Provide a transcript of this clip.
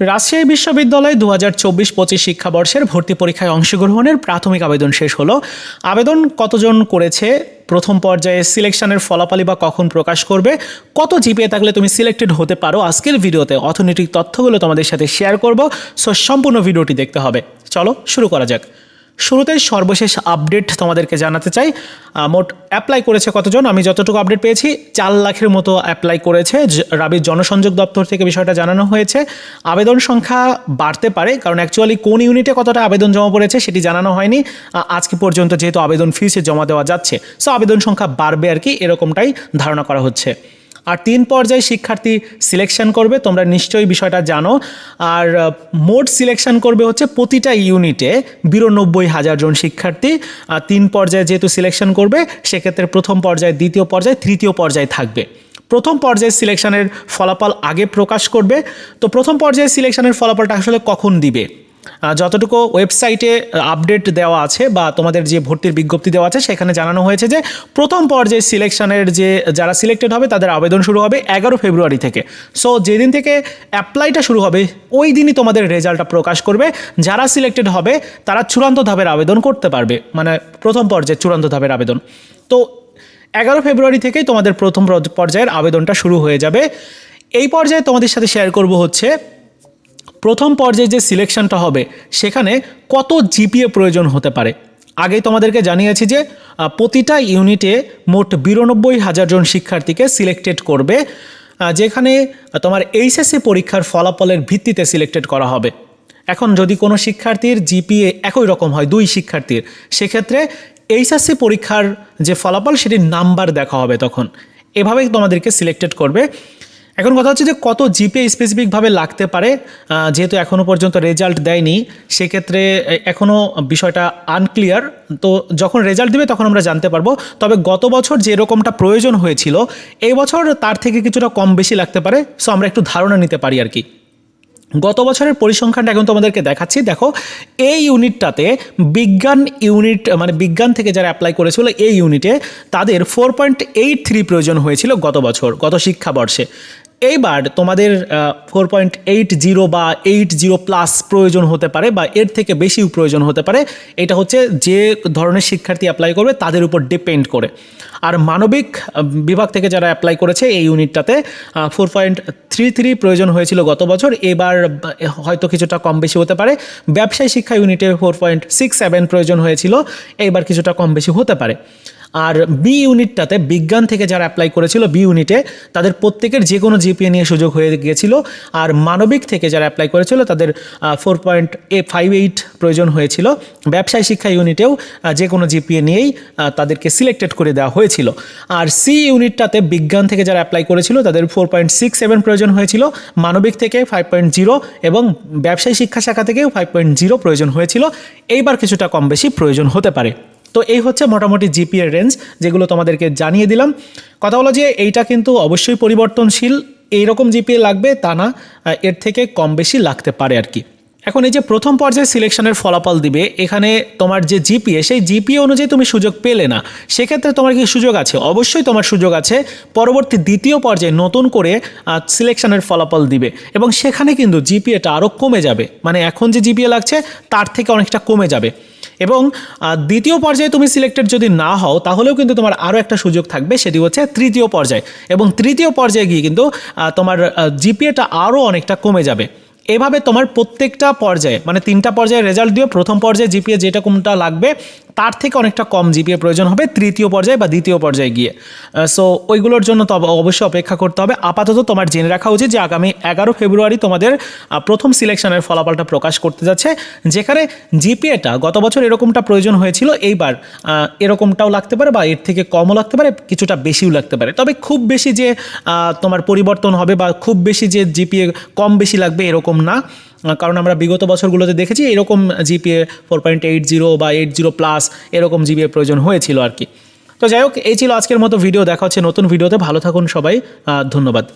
রাজশাহী বিশ্ববিদ্যালয়ে দু হাজার চব্বিশ পঁচিশ শিক্ষাবর্ষের ভর্তি পরীক্ষায় অংশগ্রহণের প্রাথমিক আবেদন শেষ হলো। আবেদন কতজন করেছে? প্রথম পর্যায়ে সিলেকশনের ফলাফলই বা কখন প্রকাশ করবে? কত জিপিএ থাকলে তুমি সিলেক্টেড হতে পারো? আজকের ভিডিওতে অর্থনৈতিক তথ্যগুলো তোমাদের সাথে শেয়ার করব। সো সম্পূর্ণ ভিডিওটি দেখতে হবে। চলো শুরু করা যাক। শুরুতেই সর্বশেষ আপডেট তোমাদেরকে জানাতে চাই। মোট অ্যাপ্লাই করেছে কতজন? আমি যতটুকু আপডেট পেয়েছি, চার লাখের মতো অ্যাপ্লাই করেছে। রাবির জনসংযোগ দপ্তর থেকে বিষয়টা জানানো হয়েছে। আবেদন সংখ্যা বাড়তে পারে, কারণ অ্যাকচুয়ালি কোন ইউনিটে কতটা আবেদন জমা পড়েছে সেটি জানানো হয়নি। আজকে পর্যন্ত যেহেতু আবেদন ফিসে জমা দেওয়া যাচ্ছে সো আবেদন সংখ্যা বাড়বে আর কি, এরকমটাই ধারণা করা হচ্ছে। আর তিন পর্যায়ে শিক্ষার্থী সিলেকশন করবে, তোমরা নিশ্চয়ই বিষয়টা জানো। আর মোট সিলেকশন করবে হচ্ছে প্রতিটা ইউনিটে বিরানব্বই হাজার জন শিক্ষার্থী। আর তিন পর্যায়ে যেহেতু সিলেকশন করবে, সেক্ষেত্রে প্রথম পর্যায়ে, দ্বিতীয় পর্যায়ে, তৃতীয় পর্যায়ে থাকবে। প্রথম পর্যায়ে সিলেকশনের ফলাফল আগে প্রকাশ করবে। তো প্রথম পর্যায়ে সিলেকশনের ফলাফলটা আসলে কখন দিবে? যতটুকু ওয়েবসাইটে আপডেট দেওয়া আছে বা তোমাদের যে ভর্তির বিজ্ঞপ্তি দেওয়া আছে, সেখানে জানানো হয়েছে যে প্রথম পর্যায়ে সিলেকশনের যে, যারা সিলেক্টেড হবে, তাদের আবেদন শুরু হবে এগারো ফেব্রুয়ারি থেকে। সো যেদিন থেকে অ্যাপ্লাইটা শুরু হবে, ওই দিনই তোমাদের রেজাল্টটা প্রকাশ করবে। যারা সিলেক্টেড হবে, তারা চূড়ান্ত ধাপের আবেদন করতে পারবে। মানে প্রথম পর্যায়ে চূড়ান্ত ধাপের আবেদন। তো, এগারো ফেব্রুয়ারি থেকেই তোমাদের প্রথম পর্যায়ের আবেদনটা শুরু হয়ে যাবে। এই পর্যায়ে তোমাদের সাথে শেয়ার করব হচ্ছে প্রথম পর্যায়ে যে সিলেকশনটা হবে, সেখানে কত জিপিএ প্রয়োজন হতে পারে? আগেই তোমাদেরকে জানিয়েছি যে প্রতিটা ইউনিটে মোট বিরানব্বই হাজার জন শিক্ষার্থীকে সিলেক্টেড করবে যেখানে তোমার এইচএসসি পরীক্ষার ফলাফলের ভিত্তিতে সিলেক্টেড করা হবে। এখন যদি কোনো শিক্ষার্থীর জিপিএ একই রকম হয়, দুই শিক্ষার্থীর, সেক্ষেত্রে এইচএসসি পরীক্ষার যে ফলাফল, সেটির নাম্বার দেখা হবে তখন। এভাবেই তোমাদেরকে সিলেক্টেড করবে। এখন কথা হচ্ছে যে কত জিপে স্পেসিফিকভাবে লাগতে পারে যেহেতু এখনও পর্যন্ত রেজাল্ট দেয়নি, সেক্ষেত্রে এখনও বিষয়টা আনক্লিয়ার তো যখন রেজাল্ট দিবে তখন আমরা জানতে পারব। তবে গত বছর যে রকমটা প্রয়োজন হয়েছিল, এই বছর তার থেকে কিছুটা কম বেশি লাগতে পারে। সো আমরা একটু ধারণা নিতে পারি আর কি। গত বছরের পরিসংখ্যানটা এখন তোমাদেরকে দেখাচ্ছি। দেখো এই ইউনিটটাতে বিজ্ঞান ইউনিট মানে বিজ্ঞান থেকে যারা অ্যাপ্লাই করেছিল এই ইউনিটে তাদের ফোর পয়েন্ট এইট থ্রি প্রয়োজন হয়েছিল গত বছর, গত শিক্ষাবর্ষে। এইবার তোমাদের ফোর পয়েন্ট এইট জিরো বা এইট জিরো প্লাস প্রয়োজন হতে পারে বা এর থেকে বেশি প্রয়োজন হতে পারে, এটা হচ্ছে যে ধরনের শিক্ষার্থী অ্যাপ্লাই করবে তাদের উপর ডিপেন্ড করে। আর মানবিক বিভাগ থেকে যারা অ্যাপ্লাই করেছে এই ইউনিটটাতে ফোর পয়েন্ট থ্রি থ্রি প্রয়োজন হয়েছিল গত বছর। এবার হয়তো কিছুটা কম বেশি হতে পারে। ব্যবসায় শিক্ষা ইউনিটে ফোর পয়েন্ট সিক্স সেভেন প্রয়োজন হয়েছিল। এইবার কিছুটা কম বেশি হতে পারে। আর বি ইউনিটটাতে বিজ্ঞান থেকে যারা অ্যাপ্লাই করেছিল বি ইউনিটে, তাদের প্রত্যেকের যে কোনো জিপিএ নিয়ে সুযোগ হয়ে গিয়েছিল। আর মানবিক থেকে যারা অ্যাপ্লাই করেছিল, তাদের ফোর পয়েন্ট এ ফাইভ এইট প্রয়োজন হয়েছিল। ব্যবসায় শিক্ষা ইউনিটেও যে কোনো জিপিএ নিয়েই তাদেরকে সিলেক্টেড করে দেওয়া হয়েছিল। আর সি ইউনিটটাতে বিজ্ঞান থেকে যারা অ্যাপ্লাই করেছিল, তাদের ফোর পয়েন্ট সিক্স সেভেন প্রয়োজন হয়েছিল, মানবিক থেকে ফাইভ পয়েন্ট জিরো এবং ব্যবসায়ী শিক্ষা শাখা থেকেও ফাইভ পয়েন্ট জিরো প্রয়োজন হয়েছিল। এইবার কিছুটা কম বেশি প্রয়োজন হতে পারে। তো এই হচ্ছে মোটামুটি জিপিএর রেঞ্জ যেগুলো তোমাদেরকে জানিয়ে দিলাম। কথা হলো যে এইটা কিন্তু অবশ্যই পরিবর্তনশীল, এইরকম জিপিএ লাগবে তা না এর থেকে কম বেশি লাগতে পারে আর কি। এখন এই যে প্রথম পর্যায়ে সিলেকশনের ফলাফল দিবে, এখানে তোমার যে জিপিএ সেই জিপিএ অনুযায়ী তুমি সুযোগ পেলে না। সেক্ষেত্রে তোমার কি সুযোগ আছে? অবশ্যই তোমার সুযোগ আছে। পরবর্তী দ্বিতীয় পর্যায়ে নতুন করে সিলেকশনের ফলাফল দিবে। এবং সেখানে কিন্তু জিপিএটা আরও কমে যাবে। মানে এখন যে জিপিএ লাগছে, তার থেকে অনেকটা কমে যাবে। এবং দ্বিতীয় পর্যায়ে তুমি সিলেক্টেড যদি না হও, তাহলেও কিন্তু তোমার আরও একটা সুযোগ থাকবে, সেটি হচ্ছে তৃতীয় পর্যায়ে। এবং তৃতীয় পর্যায়ে গিয়ে কিন্তু তোমার জিপিএটা আরও অনেকটা কমে যাবে। এভাবে তোমার প্রত্যেকটা পর্যায়ে মানে তিনটা পর্যায়ে রেজাল্ট দিও। প্রথম পর্যায়ে জিপিএ যেটা কোনটা লাগবে, তার থেকে অনেকটা কম জিপিএ প্রয়োজন হবে তৃতীয় পর্যায়ে বা দ্বিতীয় পর্যায়ে গিয়ে। সো ওইগুলোর জন্য তো অবশ্যই অপেক্ষা করতে হবে। আপাতত তোমার জেনে রাখা উচিত যে আগামী এগারো ফেব্রুয়ারি তোমাদের প্রথম সিলেকশনের ফলাফলটা প্রকাশ করতে যাচ্ছে। যেখানে জিপিএটা গত বছর এরকমটা প্রয়োজন হয়েছিল, এইবার এরকমটাও লাগতে পারে বা এর থেকে কমও লাগতে পারে, কিছুটা বেশিও লাগতে পারে। তবে খুব বেশি যে তোমার পরিবর্তন হবে বা খুব বেশি যে জিপিএ কম বেশি লাগবে এরকম না। কারণ আমরা বিগত বছরগুলোতে দেখেছি এরকম GPA four point eight zero বা এইট জিরো প্লাস এরকম জিপিএ প্রয়োজন হয়েছিল আর কি। তো যাই হোক, এই ছিল আজকের মতো ভিডিও। দেখা হচ্ছে নতুন ভিডিওতে। ভালো থাকুন সবাই। ধন্যবাদ।